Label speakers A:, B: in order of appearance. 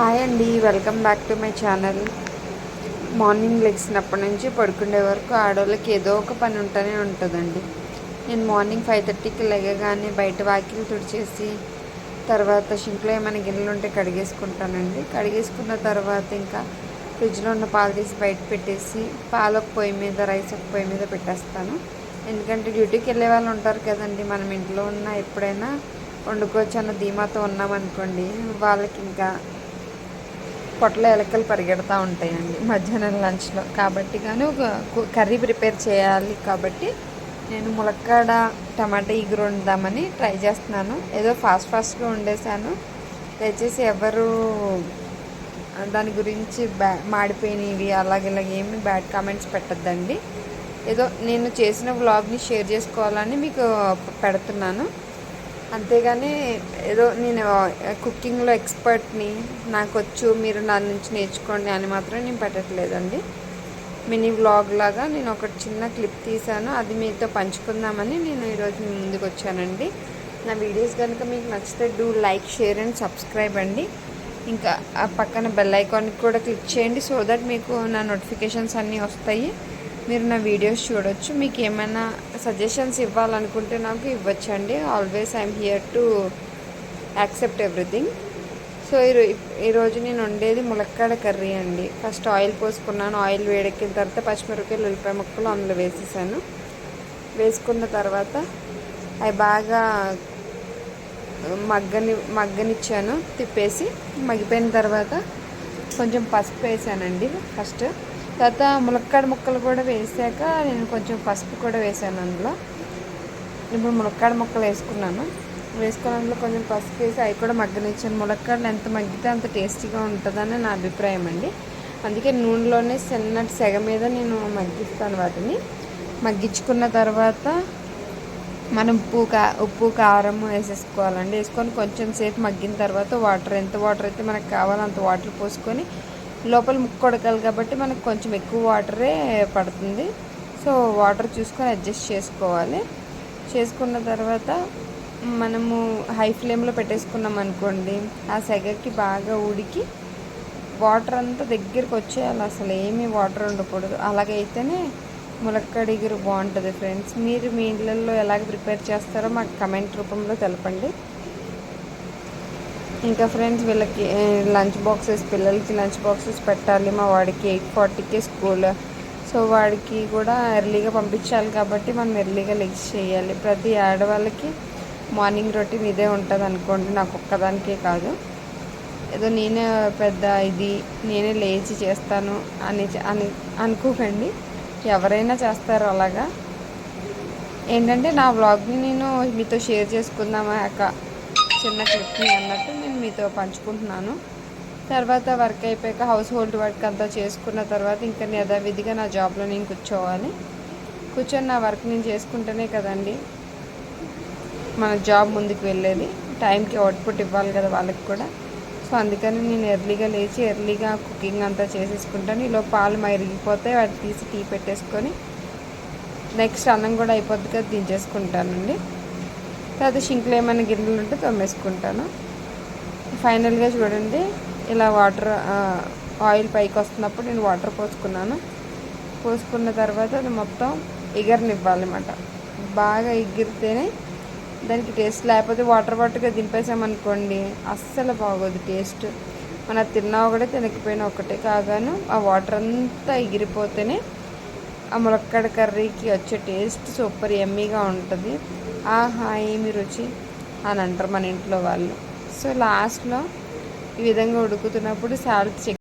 A: Hi అండి welcome back to my channel. Morning లెగ్సినప్పటి నుంచి పడుకునే వరకు ఆడవాళ్ళకి ఏదో ఒక పని ఉంటూనే ఉంటుందండి. నేను మార్నింగ్ ఫైవ్ థర్టీకి లెగగానే బయట వాకిలు తుడిచేసి తర్వాత షింక్లో ఏమైనా గిన్నెలు ఉంటే కడిగేసుకుంటానండి. కడిగేసుకున్న తర్వాత ఇంకా ఫ్రిడ్జ్లో ఉన్న పాలు తీసి బయట పెట్టేసి పాలు ఒక పొయ్యి మీద రైస్ ఒక పొయ్యి మీద పెట్టేస్తాను. ఎందుకంటే డ్యూటీకి వెళ్ళే వాళ్ళు ఉంటారు కదండి మనం ఇంట్లో ఉన్న ఎప్పుడైనా వండుకోవచ్చు అన్న ధీమాతో ఉన్నామనుకోండి వాళ్ళకి ఇంకా పొట్టలో ఎలకలు పరిగెడతా ఉంటాయండి మధ్యాహ్నం లంచ్లో. కాబట్టి కానీ ఒక కు- కర్రీ ప్రిపేర్ చేయాలి కాబట్టి నేను ములక్కాడ టమాటా ఇగురు వండుదామని ట్రై చేస్తున్నాను. ఏదో ఫాస్ట్ ఫాస్ట్గా వండేసాను దయచేసి ఎవరు దాని గురించి బ్యా మాడిపోయినవి అలాగే ఇలాగ ఏమి బ్యాడ్ కామెంట్స్ పెట్టద్దండి. ఏదో నేను చేసిన వ్లాగ్ని షేర్ చేసుకోవాలని మీకు పెడుతున్నాను. అంతేగాని ఏదో నేను కుకింగ్లో ఎక్స్పర్ట్ని నాకు వచ్చు మీరు నా నుంచి నేర్చుకోండి అని మాత్రం నేను పెట్టట్లేదండి. మినీ వ్లాగ్ లాగా నేను ఒక చిన్న క్లిప్ తీశాను అది మీతో పంచుకుందామని నేను ఈరోజు ముందుకు వచ్చానండి. నా వీడియోస్ కనుక మీకు నచ్చితే do like share and subscribe అండి. ఇంకా ఆ పక్కన బెల్ ఐకాన్కి కూడా క్లిక్ చేయండి సో దట్ మీకు నా నోటిఫికేషన్స్ అన్నీ వస్తాయి. మీరు నా వీడియోస్ చూడొచ్చు. మీకు ఏమైనా సజెషన్స్ ఇవ్వాలనుకుంటే నాకు ఇవ్వచ్చండి. Always I'm here to accept everything so ఈరో ఈరోజు నేను వండేది ములక్కాడ కర్రీ అండి. First oil పోసుకున్నాను. ఆయిల్ వేడెక్కిన తర్వాత పచ్చిమిరపకాయలు ఉల్లిపాయ ముక్కలు అందులో వేసేసాను. వేసుకున్న తర్వాత అవి బాగా మగ్గని మగ్గనిచ్చాను. తిప్పేసి మగ్గిపోయిన తర్వాత కొంచెం పసుపు వేసానండి ఫస్ట్. తర్వాత ములక్కాడ ముక్కలు కూడా వేసాక నేను కొంచెం పసుపు కూడా వేసాను అందులో. ఇప్పుడు ములక్కాడ ముక్కలు వేసుకున్నాను. వేసుకున్న అందులో కొంచెం పసుపు వేసి అవి కూడా మగ్గనిచ్చాను. ములక్కాడలు ఎంత మగ్గితే అంత టేస్టీగా ఉంటుందని నా అభిప్రాయం అండి. అందుకే నూనెలోనే చిన్నటి సెగ మీద నేను మగ్గిస్తాను వాటిని. మగ్గించుకున్న తర్వాత మనం ఉప్పు కా ఉప్పు కారం వేసేసుకోవాలండి. వేసుకొని కొంచెం సేపు మగ్గిన తర్వాత వాటర్ ఎంత వాటర్ అయితే మనకు కావాలో అంత వాటర్ పోసుకొని లోపల ముక్కు ఉడకాలి కాబట్టి మనకు కొంచెం ఎక్కువ వాటరే పడుతుంది. సో వాటర్ చూసుకొని అడ్జస్ట్ చేసుకోవాలి. చేసుకున్న తర్వాత మనము హై ఫ్లేమ్లో పెట్టేసుకున్నాం అనుకోండి ఆ సెగకి బాగా ఉడికి వాటర్ అంతా దగ్గరికి వచ్చేయాలి. అసలు ఏమీ వాటర్ ఉండకూడదు. అలాగైతేనే ములక్కడిగురు బాగుంటుంది ఫ్రెండ్స్. మీరు మీ ఇళ్ళల్లో ఎలాగ ప్రిపేర్ చేస్తారో మాకు కమెంట్ రూపంలో తెలపండి. ఇంకా ఫ్రెండ్స్ వీళ్ళకి లంచ్ బాక్సెస్ పిల్లలకి లంచ్ బాక్సెస్ పెట్టాలి. మా వాడికి ఎయిట్ ఫార్టీకి స్కూల్. సో వాడికి కూడా ఎర్లీగా పంపించాలి కాబట్టి మనం ఎర్లీగా లెగ్స్ చేయాలి. ప్రతి ఆడవాళ్ళకి మార్నింగ్ రొటీన్ ఇదే ఉంటుంది అనుకోండి. నాకు ఒక్కదానికే కాదు. ఏదో నేనే పెద్ద ఇది నేనే లేచి చేస్తాను అని అని అనుకోకండి. ఎవరైనా చేస్తారు అలాగా. ఏంటంటే నా వ్లాగ్ని నేను మీతో షేర్ చేసుకుందామా ఒక చిన్న క్లిప్ని అన్నట్టు నేను మీతో పంచుకుంటున్నాను. తర్వాత వర్క్ అయిపోయాక హౌస్ హోల్డ్ వర్క్ అంతా చేసుకున్న తర్వాత ఇంకా యథావిధిగా నా జాబ్లో నేను కూర్చోవాలి. కూర్చొని నా వర్క్ నేను చేసుకుంటేనే కదండి మన జాబ్ ముందుకు వెళ్ళేది. టైంకి అవుట్పుట్ ఇవ్వాలి కదా వాళ్ళకి కూడా. సో అందుకని నేను ఎర్లీగా లేచి ఎర్లీగా కుకింగ్ అంతా చేసేసుకుంటాను. ఈలో పాలు మరిగిపోతే వాటి తీసి టీ పెట్టేసుకొని నెక్స్ట్ అన్నం కూడా అయిపోద్ది కదా దించేసుకుంటానండి. తర్వాత షింక్లో ఏమైనా గిన్నెలు ఉంటే తోమేసుకుంటాను. ఫైనల్గా చూడండి ఇలా వాటర్ ఆయిల్ పైకి వస్తున్నప్పుడు నేను వాటర్ పోసుకున్నాను. పోసుకున్న తర్వాత అది మొత్తం ఎగరనివ్వాలన్నమాట. బాగా ఎగిరితేనే దానికి టేస్ట్ లేకపోతే వాటర్ వాటర్గా దింపేసామనుకోండి అస్సలు బాగోదు టేస్ట్ మన తిన్నా ఒకటే తినకపోయినా ఒకటే కాగాను ఆ వాటర్ అంతా ఎగిరిపోతేనే ఆ ములక్కడ కర్రీకి వచ్చే టేస్ట్ సూపర్ ఎమ్మీగా ఉంటుంది. ఆహా ఏమి రుచి? అని అంటారు మన ఇంట్లో వాళ్ళు. సో లాస్ట్లో ఈ విధంగా ఉడుకుతున్నప్పుడు సాల్ట్ చెక్